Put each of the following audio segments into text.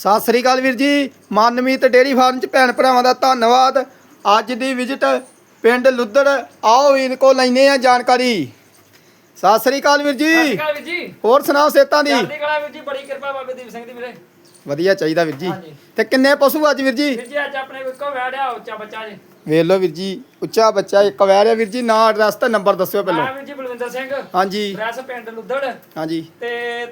ਸਤਿ ਸ੍ਰੀ ਅਕਾਲ ਵੀਰ ਜੀ। Manmeet dairy farm ਚ ਭੈਣ ਭਰਾਵਾਂ ਦਾ ਧੰਨਵਾਦ। ਅੱਜ ਦੀ ਵਿਜ਼ਿਟ ਪਿੰਡ ਲੁੱਦੜ ਆਓ ਇਹਨਾਂ ਕੋ ਲੈਨੇ ਆ ਜਾਣਕਾਰੀ। ਸਤਿ ਸ੍ਰੀ ਅਕਾਲ ਵੀਰ ਜੀ। ਹੋਰ ਸੁਣਾਓ ਸੇਤਾਂ ਦੀ? ਚੜ੍ਹਦੀ ਕਲਾ ਵੀਰ ਜੀ ਬੜੀ ਕਿਰਪਾ ਬਾਬੇ ਦੀਪ ਸਿੰਘ ਦੀ ਵੀਰੇ। ਵਧੀਆ ਚਾਹੀਦਾ ਵੀਰ ਜੀ। ਤੇ ਕਿੰਨੇ ਪਸ਼ੂ ਅੱਜ ਵੀਰ ਜੀ? ਵੀਰ ਜੀ ਅੱਜ ਆਪਣੇ ਇੱਕੋ ਵੈੜਿਆ ਉੱਚਾ ਬੱਚਾ ਜੀ। ਵੇਖ ਲਓ ਵੀਰ ਜੀ ਉੱਚਾ ਬੱਚਾ ਇੱਕ ਵੈਰਿਆ ਵੀਰ ਜੀ ਨਾਂ ਐਡਰੈਸ ਤੇ ਨੰਬਰ ਦੱਸਿਓ ਪਹਿਲਾਂ। ਬਲਵਿੰਦਰ ਸਿੰਘ ਹਾਂਜੀ। ਐਡਰੈਸ ਪਿੰਡ ਲੁੱਦੜ ਹਾਂਜੀ। ਤੇ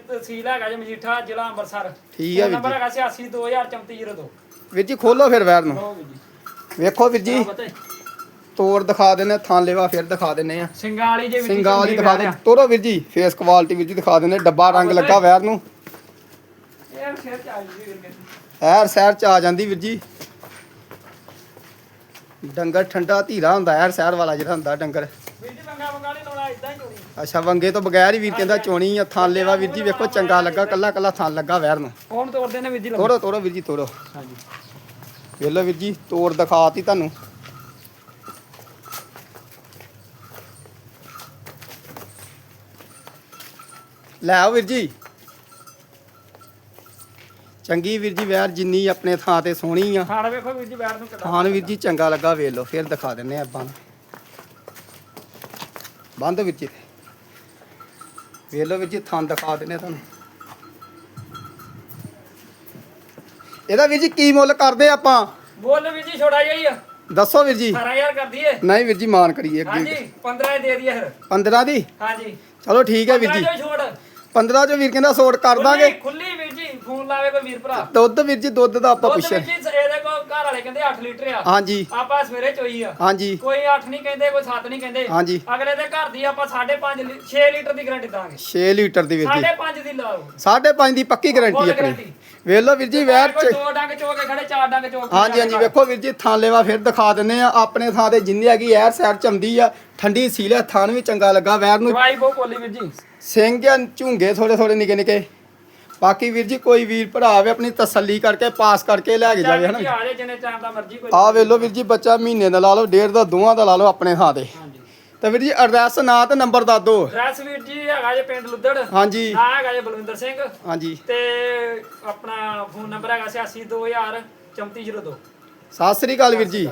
ਤਹਿਸੀਲ ਹੈਗਾ ਜੀ ਮਜੀਠਾ ਜ਼ਿਲ੍ਹਾ ਅੰਮ੍ਰਿਤਸਰ। ਠੀਕ ਹੈ ਵੀਰ ਨੰਬਰ ਜੀ ਹੈਗਾ 86203402 ਵੀਰ ਜੀ ਖੋਲੋ ਫਿਰ ਵੈਰ ਨੂੰ। ਲਓ ਵੀਰ ਜੀ। ਵੇਖੋ ਵੀਰ ਜੀ। ਆਹ ਪਤਾ ਹੈ। ਤੋੜ ਦਿਖਾ ਦਿੰਨੇ ਥਾਂ ਲੇਵਾ ਫਿਰ ਦਿਖਾ ਦਿੰਨੇ ਆ ਸਿੰਘਾਂ ਵਾਲੀ ਜੇ ਸਿੰਗਾਂ ਵਾਲੀ ਚੰਗੀ ਦਿਖਾ ਦੇ ਆ। ਤੋਰੋ ਵੀਰ ਜੀ ਫੇਸ ਕੁਆਲਿਟੀ ਵੀਰ ਜੀ ਦਿਖਾ ਦਿੰਨੇ ਡੱਬਾ ਰੰਗ ਲੱਗਾ ਵੈਰ ਨੂੰ। ਇਹ ਸ਼ੇਰ ਚ ਆ ਜੀ ਵੀਰ ਮੇਰੇ। ਐਰ ਸੈਰ ਚ ਆ ਜਾਂਦੀ ਵੀਰ ਜੀ। ਡੰਗਰ ਠੰਡਾ ਧੀਰਾ ਹੁੰਦਾ ਐਰ ਸੈਰ ਵਾਲਾ ਜਿਹੜਾ ਹੁੰਦਾ ਡੰਗਰ। ਵੀਰ ਹੀ ਅੱਛਾ ਵੰਗੇ ਤੋਂ ਬਗੈਰ ਹੀ ਵੀਰ ਕਹਿੰਦਾ ਚੋਣੀ ਆ ਥਾਂ ਲੇਵਾ ਵੀਰ ਜੀ ਵੇਖੋ ਚੰਗਾ ਲੱਗਾ ਕੱਲਾ ਕੱਲਾ ਥਾਂ ਲੱਗਾ ਵੈਰ ਨੂੰ। ਹੁਣ ਤੋੜਦੇ ਨੇ ਵੀਰ ਜੀ। ਤੋਰੋ ਤੋਰੋ ਵੀਰ ਜੀ ਤੋਰੋ ਹਾਂਜੀ। ਵੇਖ ਲਓ ਵੀਰ ਜੀ ਤੋੜ ਦਿਖਾਤੀ ਤੁਹਾਨੂੰ। ਲੈ ਆਓ ਵੀਰ ਜੀ। ਚੰਗੀ ਵੀਰ ਜੀ ਵੈਰ ਜਿੰਨੀ ਆਪਣੇ ਥਾਂ ਤੇ ਸੋਹਣੀ ਆ। ਖਾਣ ਵੇਖੋ ਵੀਰ ਜੀ ਵੈੜ ਨੂੰ ਕਿੱਦਾਂ ਥਾਨ ਵੀਰ ਜੀ ਚੰਗਾ ਲੱਗਾ ਵੇਖ ਲਓ ਫਿਰ ਦਿਖਾ ਦਿੰਨੇ ਆ ਬੰਦ ਵੀਰ ਜੀ ਵੇਖ ਲਓ ਜੀ ਥਾਨ ਦਿਖਾ ਦਿੰਨੇ ਤੁਹਾਨੂੰ। ਇਹਦਾ ਵੀਰ ਜੀ ਕੀ ਮੁੱਲ ਕਰਦੇ ਆਪਾਂ? ਬੋਲ ਵੀਰ ਜੀ ਛੋੜਾ ਹੀ ਆ। ਦੱਸੋ ਵੀਰ ਜੀ। 18000 ਕਰ ਦਈਏ ਨਹੀਂ ਵੀਰ ਜੀ ਮਾਨ ਕਰੀਏ ਹਾਂਜੀ 15 ਦੇ ਦਈਏ ਫਿਰ। 15 ਦੀ? ਹਾਂਜੀ। ਚਲੋ ਠੀਕ ਹੈ ਵੀਰ ਜੀ। 15 ਚੋਂ ਛੋੜ 15 ਚੋਂ ਵੀਰ ਕਹਿੰਦਾ ਸੋਟ ਕਰ ਦਾਂਗੇ। ਖੁੱਲੀ- ਵੀਰ ਜੀ ਫੋਨ ਲਾਵੇ ਕੋਈ ਵੀਰ ਭਰਾ। ਦੁੱਧ ਵੀਰ ਜੀ ਦੁੱਧ ਦਾ ਆਪਾਂ ਦੁੱਧ ਪੁੱਛਿਆ। ਵੀਰ ਜੀ ਇਹਦੇ ਕੋਲ ਘਰ ਵਾਲੇ ਕਹਿੰਦੇ 8 ਲੀਟਰ ਆ। ਹਾਂਜੀ। ਆਪਾਂ ਸਵੇਰੇ ਚੋਈ ਆ। ਹਾਂਜੀ। ਕੋਈ 8 ਨਹੀਂ ਕਹਿੰਦੇ ਕੋਈ 7 ਨਹੀਂ ਕਹਿੰਦੇ। ਹਾਂਜੀ। ਅਗਲੇ ਦੇ ਘਰ ਦੀ ਆਪਾਂ 5.5 6 ਲੀਟਰ ਦੀ ਗਾਰੰਟੀ ਦਾਂਗੇ। 6 ਲੀਟਰ ਦੀ ਵੀਰ ਜੀ। 5.5 ਦੀ ਲਾਓ। 5.5 ਦੀ ਪੱਕੀ ਗਾਰੰਟੀ ਫੁੱਲ ਆਪਣੀ। guarantee। ਵੇਖ ਲਓ ਵੀਰ ਜੀ ਵੈਰ ਕੋਈ ਚ ਦੋ ਡੰਗ ਚੋ ਕੇ ਖੜੇ ਚਾਰ ਡੰਗ ਚੋ ਕੇ ਹਾਂਜੀ ਹਾਂਜੀ ਵੇਖੋ ਵੀਰ ਜੀ ਥਾਂ ਲੇਵਾ ਫਿਰ ਦਿਖਾ ਦਿੰਨੇ ਆ। ਆਪਣੇ ਥਾਂ ਤੇ ਜਿੰਨੀ ਹੈਗੀ ਐਰ ਚਮਦੀ ਆ ਠੰਡੀ ਸੀਲ ਆ ਥਾਂ ਵੀ ਚੰਗਾ ਲੱਗਾ ਵੈਰ ਨੂੰ ਦਵਾਈ ਬਹੁਤ ਕੋਲੀ ਵੀਰ ਜੀ। ਸਿੰਘ ਝੁੰਗੇ ਥੋੜੇ ਥੋੜੇ ਨਿੱਕੇ ਨਿੱਕੇ ਬਾਕੀ ਵੀਰ ਜੀ ਕੋਈ ਵੀਰ ਭਰਾ ਆਵੇ ਆਪਣੀ ਤਸੱਲੀ ਕਰਕੇ ਪਾਸ ਕਰਕੇ ਲੈ ਕੇ ਜਾਵੇ ਹਨਾ? ਆ ਜਿੰਨੇ ਟਾਈਮ ਦਾ ਮਰਜ਼ੀ ਕੋਈ ਆ ਵੇਖ ਲਓ ਵੀਰ ਜੀ ਬੱਚਾ ਮਹੀਨੇ ਦਾ ਲਾ ਲਓ ਡੇਢ ਦਾ ਦੋਵਾਂ ਦਾ ਲਾ ਲਓ ਆਪਣੇ ਤੇ। ਹਾਂਜੀ। ਤੇ ਵੀਰ ਜੀ ਐਡਰੈਸ ਨਾਂ ਤੇ ਨੰਬਰ ਦੱਸ ਦਿਓ। ਐਡਰੈਸ ਵੀਰ ਜੀ ਹੈਗਾ ਜੇ ਪਿੰਡ ਲੁੱਦੜ। ਹਾਂਜੀ। ਨਾਂ ਹੈਗਾ ਜੇ ਬਲਵਿੰਦਰ ਸਿੰਘ। ਹਾਂਜੀ। ਤੇ ਆਪਣਾ ਫੋਨ ਨੰਬਰ ਹੈਗਾ 862000 3402 ਸਤਿ ਸ੍ਰੀ ਅਕਾਲ ਵੀਰ ਜੀ।